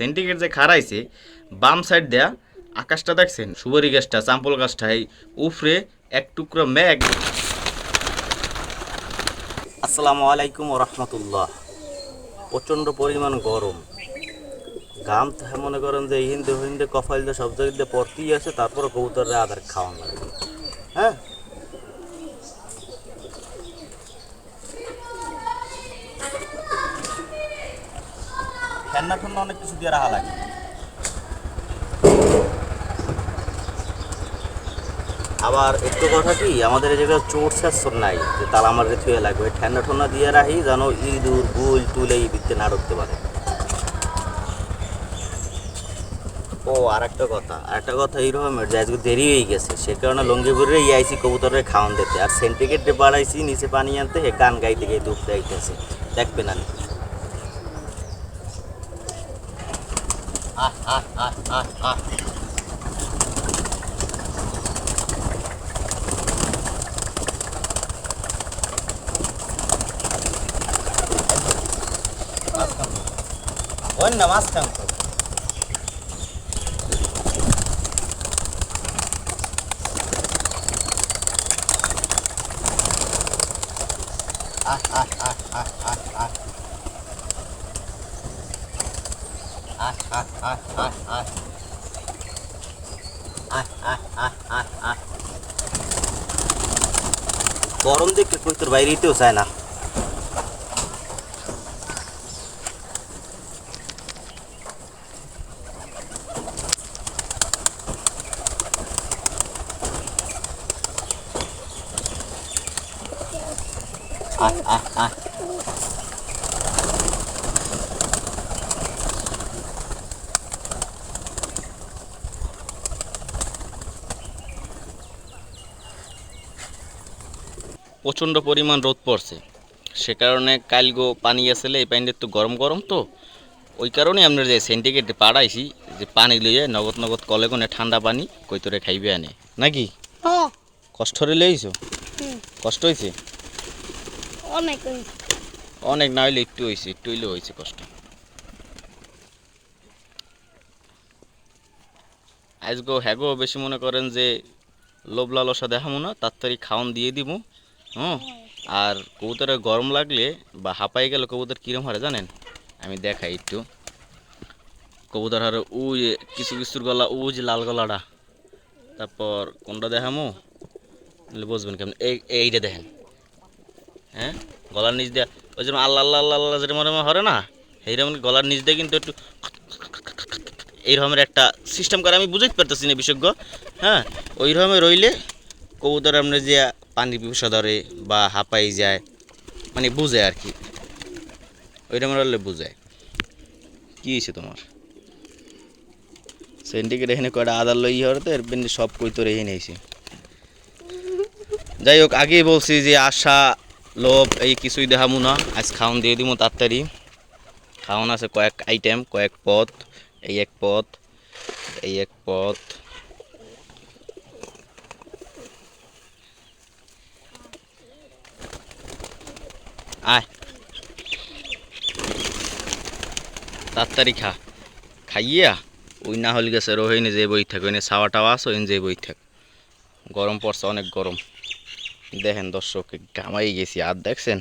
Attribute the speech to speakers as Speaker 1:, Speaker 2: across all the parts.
Speaker 1: Centigrade যে খারাইছে বাম side দেয়া আকাশটা দেখছেন? সুবরি গাছটা, চাম্পল গাছটা এই উফরে এক টুকরো মেঘ। আসসালামু আলাইকুম রহমতুল্লাহ। প্রচণ্ড পরিমাণ গরম। গাম হ্যাঁ মনে করেন যে হিন্দু হিন্দে কফাইল সব দিয়ে পড়তেই আছে তারপরে কবুতরের আধার খাওয়ান হ্যাঁ? ঠান্ডা ঠান্ডা অনেক কিছু দিয়ে রাখা লাগে। আবার একটু কথা কি, আমাদের এই জায়গায় চোর শাসন নাই, যে তালা আমার থুয়ে লাগবে। ঠান্ডা ঠান্ডা দিয়ে রাখি যেন ইঁদুর, গুল, টুলে বিদ্যে না ঢুকতে পারে। ও আর একটা কথা আর একটা কথা এইরকমের যে আজকে দেরি হয়ে গেছে, সে কারণে লঙ্গিপুরে এই আইসি কবুতরের খাওয়ান দিতে। আর সেন্টিকেটে বাড়াইছি নিচে পানি আনতে হে গান গাইতে গিয়ে দুঃখ গাইতেছে দেখবে না One namaskar. Ah, ah, ah, ah, ah, ah. गरम देख कि तर बाहर इतना चाय Ah ah ah প্রচণ্ড পরিমাণ রোদ পড়ছে। সে কারণে কালগো পানি আসলে এই পানিটা একটু গরম গরম তো। ওই কারণে আপনার যে সেন্টিগ্রেডে পাড়াইছি যে পানি লইয়ে নগদ নগদ কলে কোনে ঠান্ডা পানি কৈতরে খাইবে আনে। নাকি?
Speaker 2: ও
Speaker 1: কষ্ট হলে লইছো। কষ্ট হয়েছে
Speaker 2: অনেক
Speaker 1: অনেক না হইলে একটু হয়েছে একটু হইলে হয়েছে কষ্ট। আজগো হ্যাগো বেশি মনে করেন যে লোভ লালসা দেখামো না তাড়াতাড়ি খাওয়ান দিয়ে দিব হুম? আর কবুতরে গরম লাগলে বা হাঁপাই গেলে কবুতর কিরম হারে জানেন? আমি দেখাই একটু। কবুতর হারে উ কিছু কিছুর গলা উ যে লাল গলাটা। তারপর কোনটা দেখামো? বুঝবেন কেমন। এই, এইটা দেখেন। হ্যাঁ? গলার নিচ দিয়ে, ওই যেমন আল্লাহ আল্লাহ আল্লাহ আল্লাহ মনে হরে না এইরকম গলার নিচ দিয়ে কিন্তু একটু এইরকমের একটা সিস্টেম করে। আমি বুঝতে পারতেছি না বিশেষজ্ঞ। হ্যাঁ? ওই রকমের রইলে কবুতর আপনি যে পানি পিপসা ধরে বা হাঁপাই যায় মানে বুঝে আর কি। ওই রকমের হলে বুঝায় কী হয়েছে তোমার? সেন্টিকেট এখানে কয়টা আদার লই হরে তো এর সব কই তোর এই নিয়েছে যাই হোক, আগেই বলছি যে আশা, লোভ, এই কিছুই দেখাবো না। আজ খাওন দিয়ে দিব তাড়াতাড়ি। খাওন আছে কয়েক আইটেম কয়েক পথ এই এক পথ এই এক পদ। তাড়াতাড়ি খা। খাইয়া ওই না হলে গেছে রোহিণী যে বই থাক ওই ছাওয়া টাওয়া আছে, ওই যে বই থাক গরম পড়ছে, অনেক গরম। দেখেন দর্শক, গামাই গেছি। আর দেখছেন?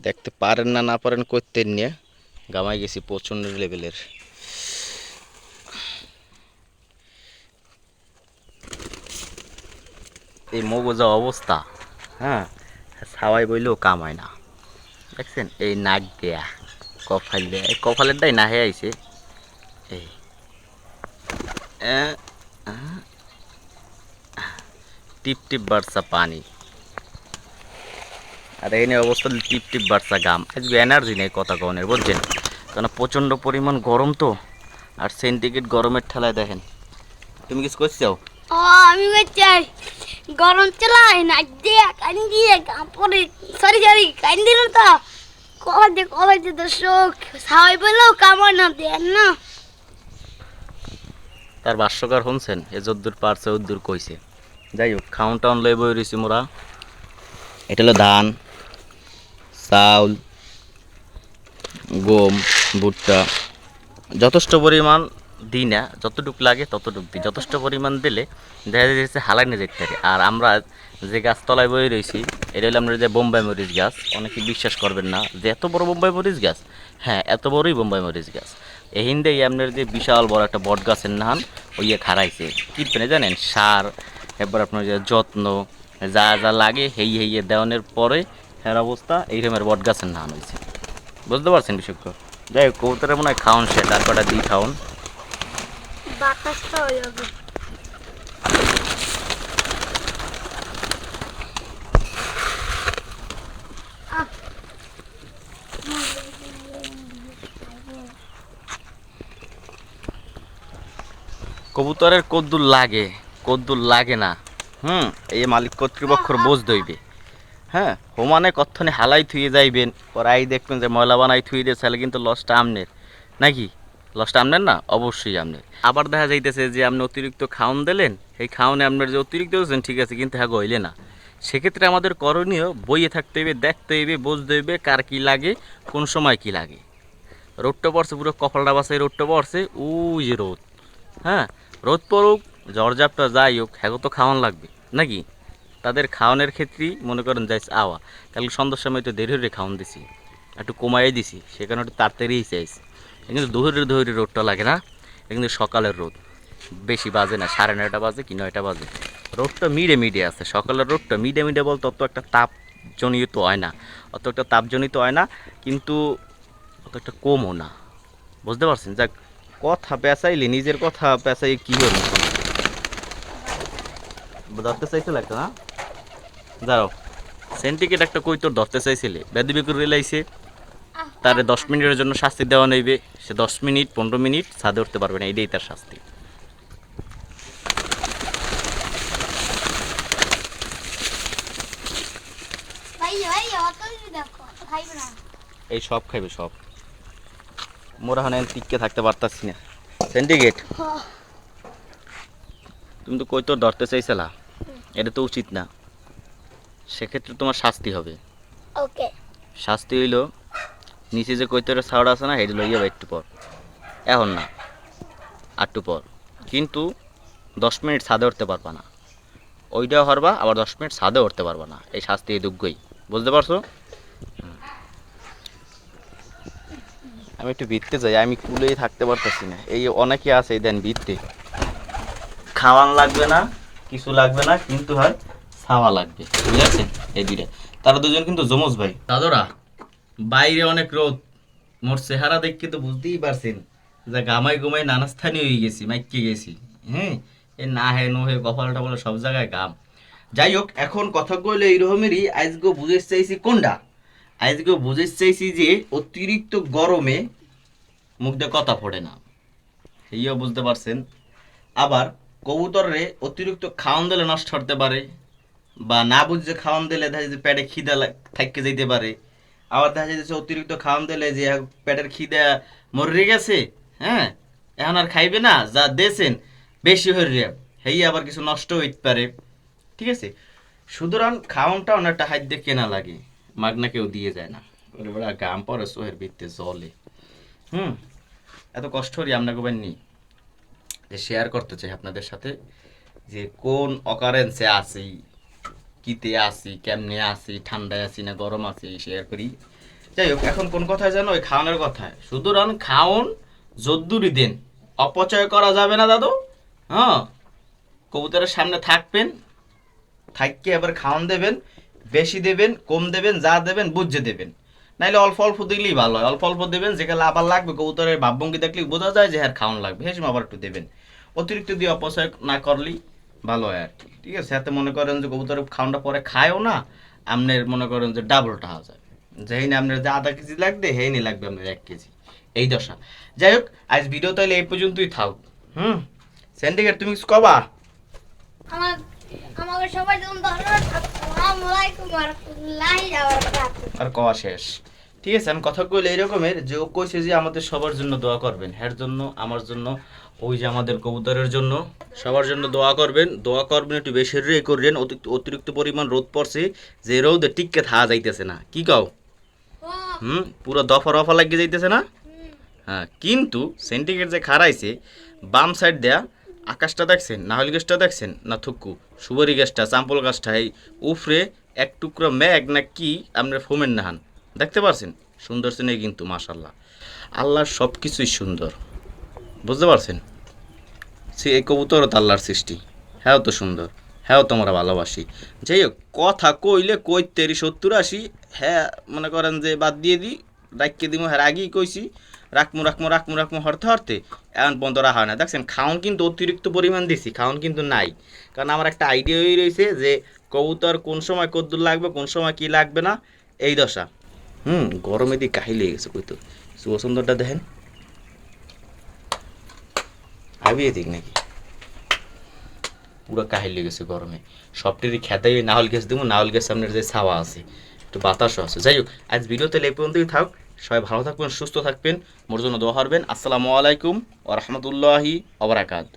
Speaker 1: দেখতে পারেন না না পারেন, করতে নিয়ে গামাই গেছি প্রচণ্ড লেভেলের। এই মগজা অবস্থা হ্যাঁ? সাওয়াই বইলেও কামায় না। দেখছেন? এই নাক দেয়া। কফাল দেয়া এই কফালেরটাই না হয়ে আইছে। এই। টিপ টিপ বাড়ছা পানি। আর এই নিয়ে অবস্থা টিপ টিপ বাড়ছা গাম। আজকে এনার্জি নেই কথা কনের বুঝছেন? কারণ প্রচণ্ড পরিমাণ গরম তো, আর সেন্টিগ্রেড গরমের ঠেলায় দেখেন। তুমি কিছু করছ
Speaker 2: আমি চাই গরম চালাই না, দিয়ে কান দিয়ে কাপড়ে সরি সরি, কান দিল তো। কবে কবে দর্শক সবাই বললেও কামড় দেন না।
Speaker 1: তার ভাষ্যকার শুনছেন, এ যদ্দুর পারছে, উদ্দুর কইছে। যাই হোক খাউন টাউন লই বই রয়েছি মোরা। এটা হলো ধান, চাউল, গম, ভুট্টা। যথেষ্ট পরিমাণ দিই না, যতটুকু লাগে ততটুকু দিই। যথেষ্ট পরিমাণ দিলে দেখা যাচ্ছে হালাই নিয়ে পারে আর আমরা যে গাছতলায় বয়ে রয়েছি, এটা হলো আমরা যে বোম্বাই মরিচ গাছ, অনেকে বিশ্বাস করবেন না যে এত বড় বোম্বাই মরিচ গাছ? হ্যাঁ এত বড়ই বোম্বাই মরিচ গাছ। এই হিন্দে আপনার যে বিশাল বড় একটা বট গাছের নাহান ওই খারাইছে কী পেনে জানেন? সার এবার আপনার যে যত্ন, যা যা লাগে হেই হেইয়ে দেওয়ানোর পরে এর অবস্থা এইরকমের বট গাছের নাহান হয়েছে। বুঝতে পারছেন বিশেষ যাই হোক, কবুতরের মনে হয় খাওয়ান সে আর কটা দিই খাওয়ান
Speaker 2: বাতাসটা হয়ে যাবে
Speaker 1: কবুতরের কদ্দুর লাগে কদ্দুর লাগে না। হুম এই মালিক কর্তৃপক্ষর বোঝ দইবে হ্যাঁ হোমানে কত্থনে হালাই থুয়ে যাইবেন পরাই দেখবেন যে ময়লা বানাই থুয়ে দিয়ে তাহলে কিন্তু লসটা আমনের। নাকি? লসটা আমনের না? অবশ্যই আমনের আবার দেখা যাইতেছে যে আপনি অতিরিক্ত খাওন দিলেন, সেই খাওনে আপনার যে অতিরিক্ত হচ্ছেন ঠিক আছে, কিন্তু হ্যাঁ গইলে না। সেক্ষেত্রে আমাদের করণীয় বইয়ে থাকতে হইবে, দেখতে হইবে, বুঝতে হইবে কার কী লাগে, কোন সময় কি লাগে। রোদটা পড়ছে, পুরো কপালটা বাসায় রোদটা পড়ছে, ওই যে রোদ। হ্যাঁ রোদ পড়ুক ঝড়ঝাপটা যাই হোক হ্যাঁ তো খাওয়ান লাগবে, নাকি? তাদের খাওয়ানোর ক্ষেত্রেই মনে করেন যাই আওয়া। কালকে সন্ধ্যার সময় তো দেরি হয়ে খাওয়ান দিছি, একটু কমাই দিছি সেখানে একটু তাড়াতাড়িই চাইছি কিন্তু দুহরের দুহরের রোদটা লাগে না কিন্তু সকালের রোদ। বেশি বাজে না, সাড়ে নয়টা বাজে কি নয়টা বাজে? রোদটা মিডে মিডে আছে, সকালের রোদটা মিডে মিডে বলতে অত একটা তাপজনিত হয় না, অত একটা তাপজনিত হয় না, কিন্তু অত একটা কমও না। বুঝতে পারছেন? যাক, কথা পেঁচাইলে, নিজের কথা পেঁচাই কি হলো ধরতে চাইছিল একটা, না? দাঁড়াও। সেন্টিকেট একটা কই তোর ধরতে চাইছিলে? বেদি বিকুর রেলাইছে তারে দশ মিনিটের জন্য শাস্তি দেওয়া নেবে। সে দশ মিনিট পনেরো মিনিট ছাদে উঠতে পারবে না এটাই তার শাস্তি। এই সব খাইবে সব। মোরা হানে টিককে থাকতে পারতাছি না। সেন্টিকেট তুমি তো কই তো ধরতে চাইছিলা? এটা তো উচিত না। সেক্ষেত্রে তোমার শাস্তি হবে।
Speaker 2: ওকে।
Speaker 1: শাস্তি হইল নিচে যে কৈতরের ছাউড় আছে না, হেঁটে লইয়া একটু পর। এখন না আটটু পর। কিন্তু দশ মিনিট ছাদে উঠতে পারবা না। ওইটাও হরবা, আবার দশ মিনিট ছাদে উঠতে পারবা না। এই শাস্তি এই দুগ্গই। বুঝতে পারছ? আমি একটু ভিত্তে যাই, আমি কুলেই থাকতে পারতেছি না। এই অনেকে আছে, এই দেন ভিত্তে। খাওয়ান লাগবে না, কিছু লাগবে না, কিন্তু হয় ছাওয়া লাগবে। বুঝেছেন এই দুইটা। তারা দুজন কিন্তু জমজ ভাই। দাদরা বাইরে অনেক রোদ। মোর চেহারা দেখে তো বুঝতেই পারছেন যে গামাই গুমাই নানা স্থানীয় হয়ে গেছি, মাইকে গেছি। হ্যাঁ এ না হে, নো হে, কপাল টপাল সব জায়গায় গাম যাই হোক, এখন কথা কইলে এইরকমেরই আজকে বুঝে চাইছি কোনটা? আজকে বুঝে চাইছি যে অতিরিক্ত গরমে মুখ দিয়ে কথা ফোড়ে না। এইও বুঝতে পারছেন। আবার কবুতরে অতিরিক্ত খাওয়ান দিলে নষ্ট হতে পারে, বা না বুঝে খাওয়ান দিলে দেখা পেটে খিদা থাকতে যেতে পারে। আবার দেখা যাচ্ছে অতিরিক্ত খাওয়ান দিলে যে পেটের খিদা মরে গেছে হ্যাঁ? এখন আর খাইবে না, যা দেছেন, বেশি হয়ে হেই আবার কিছু নষ্ট হইতে পারে। ঠিক আছে? সুতরাং খাওয়ানটা অনেকটা হাত কেনা লাগে। মাগনা কেউ দিয়ে যায় না। ওরে বড় গাম পরে সোহের ভিত্তে জলে হুম? এত কষ্ট করি আমরা গোবেন নি। যে শেয়ার করতে চাই আপনাদের সাথে যে কোন অকারেন্সে আছি কিতে আসি কেমনে আসি ঠান্ডায় আছি না গরম আছি শেয়ার করি। যাই হোক এখন কোন কথায় জানো? ওই খাওয়ানোর কথায়। সুতরাং খাওন যদ্দুরি দেন। অপচয় করা যাবে না, দাদু। হ্যাঁ? কবুতরের সামনে থাকবেন থাককে এবার খাওয়ান দেবেন, বেশি দেবেন, কম দেবেন, যা দেবেন, বুঝে দেবেন। নাইলে অল্প অল্প দিলেই ভালো হয়। অল্প অল্প দেবেন যেখানে আবার লাগবে, কবুতরের ভাবভঙ্গি দেখলেই বোঝা যায় যে হ্যাঁ খাওয়ান লাগবে। হেসম আবার একটু দেবেন। অতিরিক্ত দিয়ে অপচয় না করলেই ভালো হয় আর কি। ঠিক আছে হাতে মনে করেন যে কবুতরের খাওয়ানটা পরে খায়ও না আপনার মনে করেন যে ডাবলটা হওয়া যায়। যেই না আপনার যে আধা কেজি লাগবে হেই নি লাগবে আপনার এক কেজি। এই দশা। যাই হোক আজ ভিডিও তাহলে এই পর্যন্তই থাক। হুম? স্যান্ডিকেট তুমি কিছু কবা?
Speaker 2: আমার আমাকে সবাই ধন্যবাদ আসসালামু আলাইকুম ওয়া রাহমাতুল্লাহি ওয়া বারাকাতুহু।
Speaker 1: আর কওয়া শেষ। ঠিক আছে, আমি কথা কইলে এরকমের যে ও কইছে যে আমাদের সবার জন্য দোয়া করবেন। হ্যার জন্য, আমার জন্য, ওই যে আমাদের কবুতরের জন্য সবার জন্য দোয়া করবেন। দোয়া করবেন, একটু বেশি রে করবেন। অতি- অতিরিক্ত পরিমাণ রোদ পড়ছে, যে রোদে টিককে থাকা যাইতেছে না। কি কও? হুম? পুরো দফা রফা লাগিয়ে যাইতেছে না? হ্যাঁ কিন্তু সেন্টিগ্রেড যে খারাইছে বাম সাইড দেয়া আকাশটা দেখছেন? নাহল গাছটা দেখছেন? না থুক্কু সুবরি গাছটা, চাম্পল গাছটা, এই উফরে এক টুকরো ম্যাগ না কি? আপনার ফোমেন নাহান দেখতে পারছেন? সুন্দর সিনে কিন্তু মাশাল্লাহ আল্লাহর সব কিছুই সুন্দর। বুঝতে পারছেন? সে এই কবুতর তো আল্লাহর সৃষ্টি। হ্যাঁ তো সুন্দর। হ্যাঁ তোমরা ভালোবাসি। যাই হোক, কথা কইলে কই তেরি সত্তর আশি হ্যাঁ মনে করেন যে বাদ দিয়ে দিই রাখকে দিব হ্যাঁ আগেই কইছি। রাখমু রাখমু রাখমু রাখমু, হরতে হরতে, এখন বন্ধ রাখা হয় না। দেখছেন, খাওন কিন্তু অতিরিক্ত পরিমাণ দিছি, খাওন কিন্তু নাই। কারণ আমার একটা আইডিয়া হয়ে রয়েছে যে কবুতর কোন সময় কদ্দুর লাগবে, কোন সময় কি লাগবে না, এই দশা। হুম, গরমে দিয়ে কাহি লেগে গেছে, কই তো? শুভ সুন্দরটা দেখেন। আবিয়ে দিক নাকি? পুরো কাহিল লেগেছে গরমে। সবটিরই খেতে নাহল গ্যাস দেবো নাহল গ্যাস সামনের যে ছাওয়া আছে। একটু বাতাসও আছে। যাই হোক, আজ ভিডিওতে এই পর্যন্তই থাক। সবাই ভালো থাকবেন, সুস্থ থাকবেন। মোর জন্য দোয়া হারবেন। আসসালামু আলাইকুম ও রহমতুল্লাহি ওবরাকাত